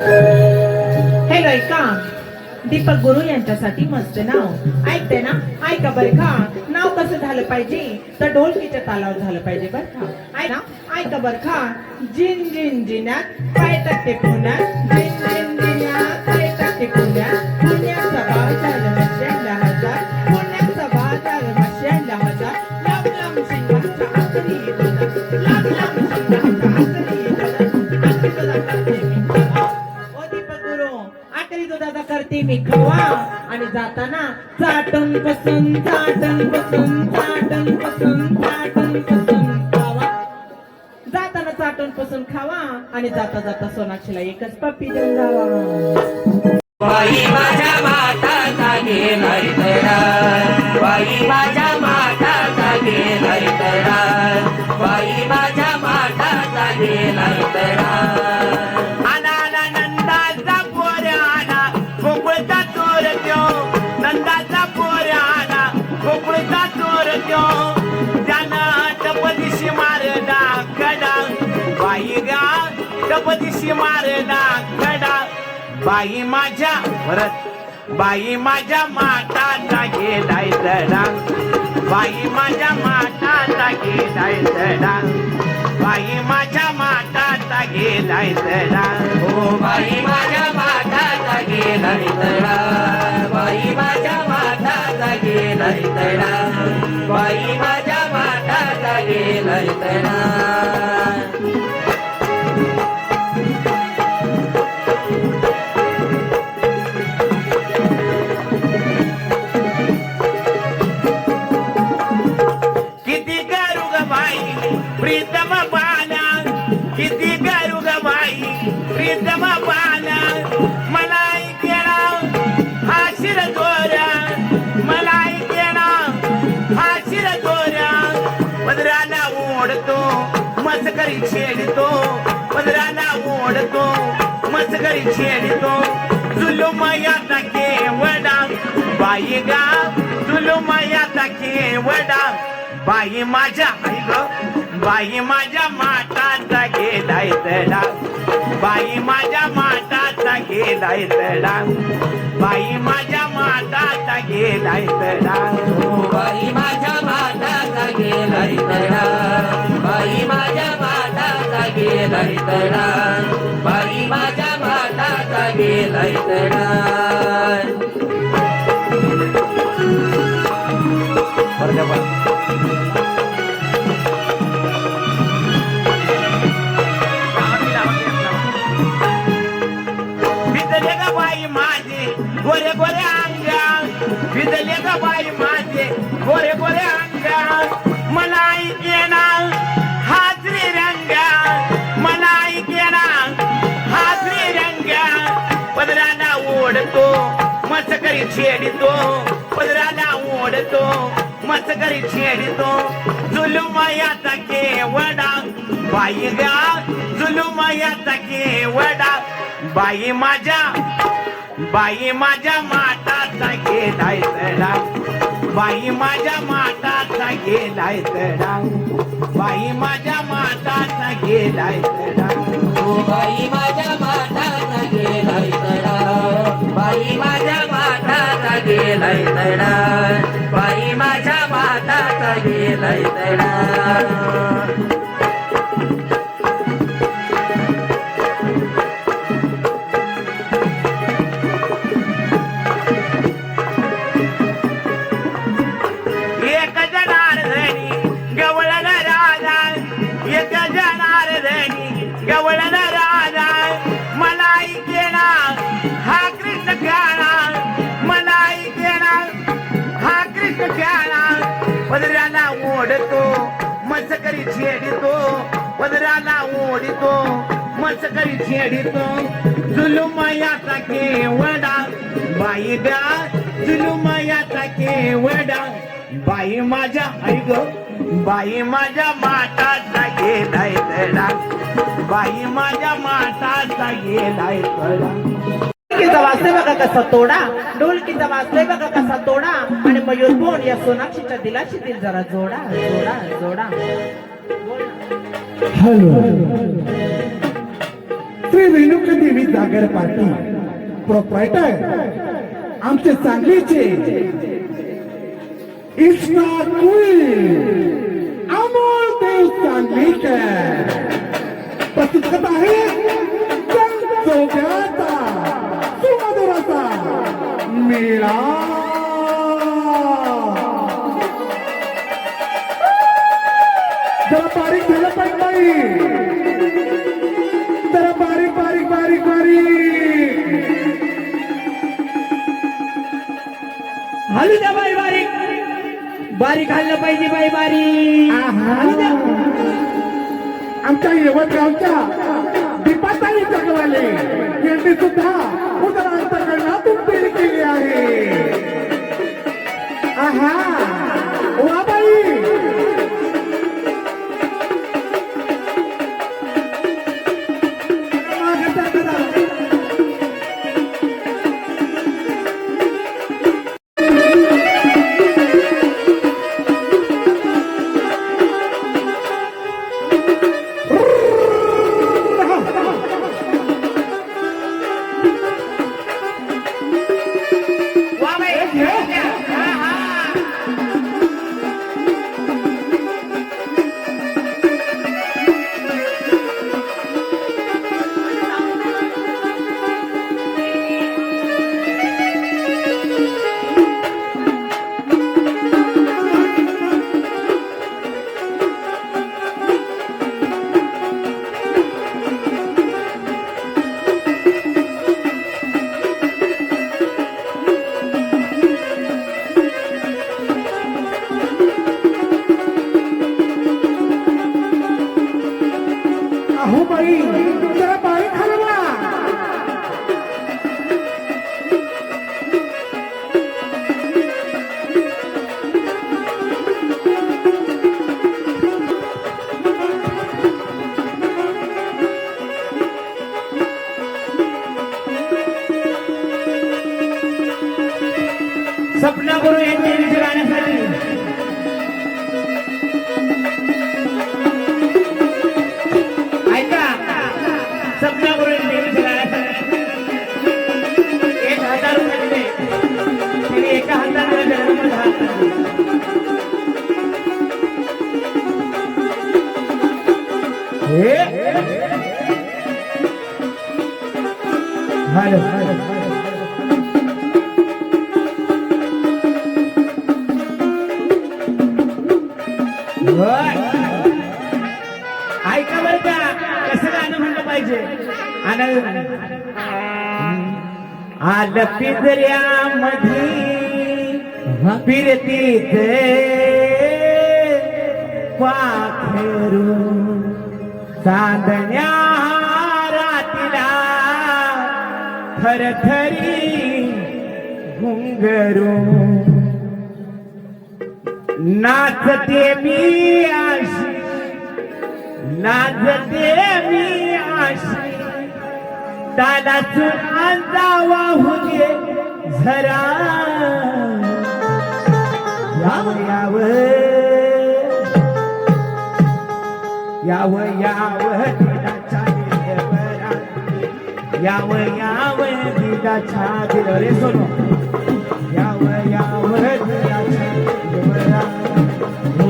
हे ऐका दीपक गुरु यांच्यासाठी मस्त नाव. ऐकते ना? ऐका बरं का? नाव कसं झालं पाहिजे? तर ढोलकीच्या तालावर झालं पाहिजे बरं का? ऐका ऐका बरं का? जिन जिन जिन्यात पाय टक्के पुण्यात जिन जिन जिन्यात पाय टाकते पुण्यात पुण्याचा बाजार मशाला हजार पुण्याचा बाजार मशाला हजार लांब लांब शिंगाच्या खवा आणि जाताना चाटण पसंत चाटण पसंत चाटण पसंत चाटण पसंत खावा. जाताना चाटण पसंत खावा आणि जाता जाता सोनाक्षीला एकच पप्पी देऊन जावा. टपदिशी मारला गडा बाई माझ्या परत बाई माझ्या माताचा गेलाय तडा. बाई माझ्या माताचा गेलाय तडा. बाई माझ्या माताचा गेलाय तडा. हो बाई माझ्या माताचा गेलाय तडा. बाई माझ्या माताचा गेलाय तडा. बाई माझ्या माताचा गेलाय तडा. पाना किती करू ग बाई प्रीतम पाना. मला ऐकेना हा शिर दोऱ्या मला ऐकेना हा शिर दोऱ्या पदराला ओढतो मस्करी छेडतो. पदराला ओढतो मस्करी छेडतो. जुलुमयाचा केवडा बाई गा जुलुमयाचा केवडा. बाई माझ्या आई ग. बाई माझ्या माताचा गेलाय तडा. बाई माझ्या माताचा गेलाय तडा. बाई माझ्या माताचा गेलाय तडा. बाई माझ्या माताचा गेलाय तडा. बाई माझ्या माताचा गेलाय तडा. बाई माझ्या माताचा गेलाय तडा. गोरे गोरे अंगा भिजले का बाई माझे. गोरे गोरे अंगा मला ऐकेना हाजरी रंगा मला ऐकेना हाजरी रंगा पदराला ओढतो मस्करी छेडितो. पदराला ओढतो मस्करी छेडितो. जुलुमयाचा केवडा बाई गा. जुलुमयाचा केवडा बाई माझ्या. बाई माझ्या माताचा गेलाय तडा. बाई माझ्या माताचा गेलाय तडा. बाई माझ्या माताचा गेलाय तडा. बाई माझ्या माताचा गेलाय तडा. बाई माझ्या माताचा गेलाय तडा. बाई माझ्या माताचा गेलाय तडा. मस्करी छेडितो पदराला ओढतो मस्करी छेडितो जुलुमयाचा केवडा बाई गा जुलुमयाचा केवडा. बाई माझ्या आई ग बाई माझ्या माताचा गेलाय तडा. बाई माझ्या माताचा गेलाय तडा. ढोलकीचा वाजतोय बघा कसा तोडा. ढोलकीचा वाजतोय बघा कसा तोडा. आणि मयूर बोन या सोनाक्षीच्या दिलाशी दिल जरा जोडा जोडा जोडा. हॅलो. श्री रेणुका देवी जागर पाटील प्रोप्रायटर आमचे सांगलीचे इस्टा क्वीन अमोल देव सांगलीकर. प्रस्तुत आहे. चौघ्याचा मेळा जरा बारीक झालं पाहिजे बाई जरा बारीक बारीक बारीक बारीक. हलू द्या बाई बारीक. बारीक हल्लं पाहिजे बाई बारीक. हलू द्या. आमच्या यवतगावच्या दीपाताई जगवाले यांनी सुद्धा अहो बाई जरा बारीक हलवा हॅलो ऐका बर का कसं गाणं म्हणलं पाहिजे? आणि आलं पिंजऱ्यामध्ये फिरतीत पाखरू. चांदण्या थरथरी घुंगरू नाचते मी आशी नाचते मी आशी। ताला चुरांचा वाहू दे झरा। याव याव। याव याव याव याव दिलाच्या दिल रे सोनो याव याव दिलाच्या दिलबरा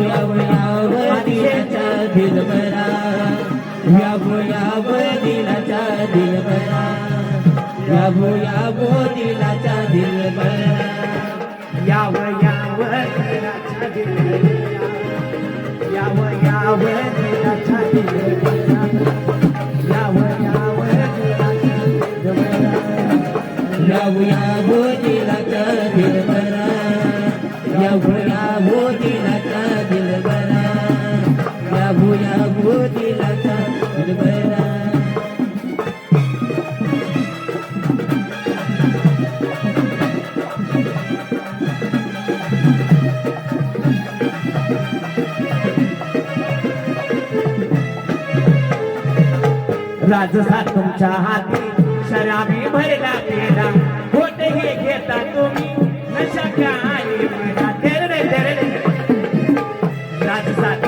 याव याव दिलाचा दिलबरा याव याव दिलाचा दिलबरा याव याव दिलाचा दिलबरा याव याव दिलाच्या दिलबरा याव याव दिलाच्या दिलबरा याव याव दिलाच्या दिलबरा याव याव दिलाचा दिलबरा याव याव दिलाचा दिलबरा याव याव दिल बरा. राजसा तुमच्या हाती. शराबी भरला पेला होट हे घेता तुम्ही. नशा काय म्हणा तेरडे तेरडे राजसात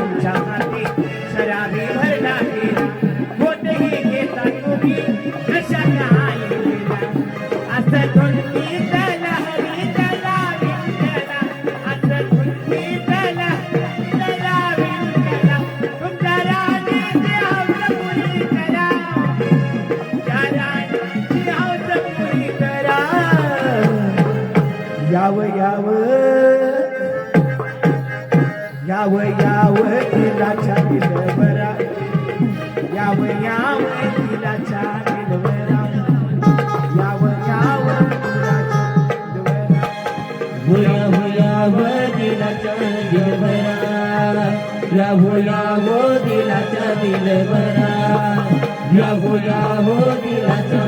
या भुया हो दिलाच्या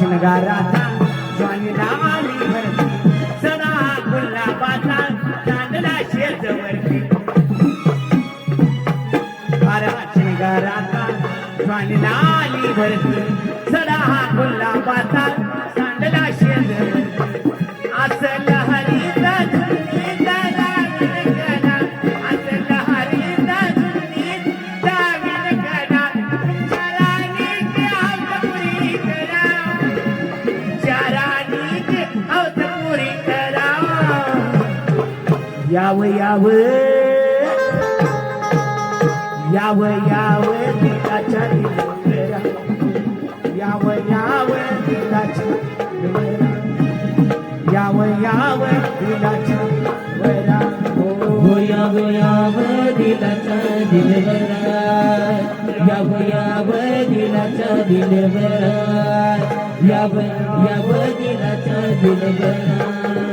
दिलबरा तुमच्या राणीची सडा हा खुल्ला पाता सांडला हौस पुरी करा यावं याव. याव याव दिलाच्या दिलबरा याव याव दिलाच्या दिलबरा याव याव दिलाच्या दिलबरा हो भुया भुया दिलाच्या दिलबरा या भुया दिलाच्या दिलबरा या या दिलाच्या दिलबरा